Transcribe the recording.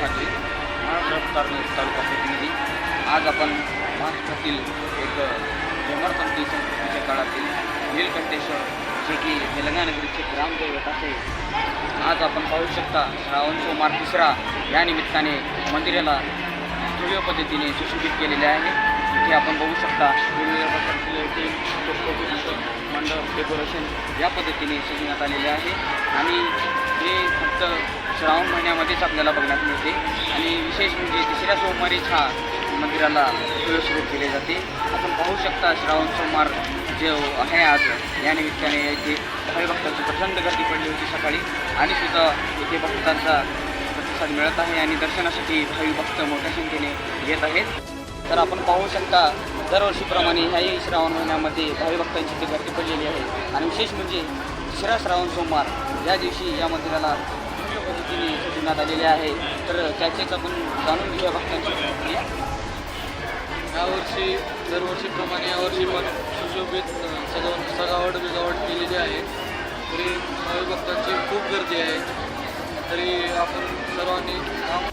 पाटील महाराष्ट्र तालुका प्रतिनिधी. आज आपण महाराष्ट्रातील एक हेमरपंथी संस्कृतीच्या काळातील नीलकंठेश्वर जे की तेलंगणानगरीचे ग्रामदैवत आहे. आज आपण पाहू शकता श्रावण सोमवार तिसरा या निमित्ताने मंदिराला भव्य पद्धतीने सुशोभित केलेले आहे. इथे आपण बघू शकता वेगवेगळ्या प्रकारचे मंडप डेकोरेशन या पद्धतीने सजवण्यात आलेले आहे. आणि श्रावण महिन्यामध्येच आपल्याला बघण्यात मिळते. आणि विशेष म्हणजे तिसऱ्या सोमवारीच हा मंदिराला सुरू सुरू केले जाते. आपण पाहू शकता श्रावण सोमवार जे आहे आज या निमित्ताने इथे भावी भक्तांची प्रचंड गर्दी पडली होती सकाळी. आणि सुद्धा इथे भक्तांचा प्रतिसाद मिळत आहे आणि दर्शनासाठी भावी भक्त मोठ्या संख्येने येत आहेत. तर आपण पाहू शकता दरवर्षीप्रमाणे ह्याही श्रावण महिन्यामध्ये भावी भक्तांची इथे गर्दी पडलेली आहे. आणि विशेष म्हणजे तिसरा श्रावण सोमवार या दिवशी या मंदिराला पद्धतीने सजवण्यात आलेले आहे. तर त्याचेच आपण जाणून घेऊया भक्तांची प्रतिक्रिया. यावर्षी दरवर्षीप्रमाणे यावर्षी पण सुशोभित सजावट सजावट बिजावट केलेली आहे. तरी भावी भक्तांची खूप गर्दी आहे. तरी आपण सर्वांनी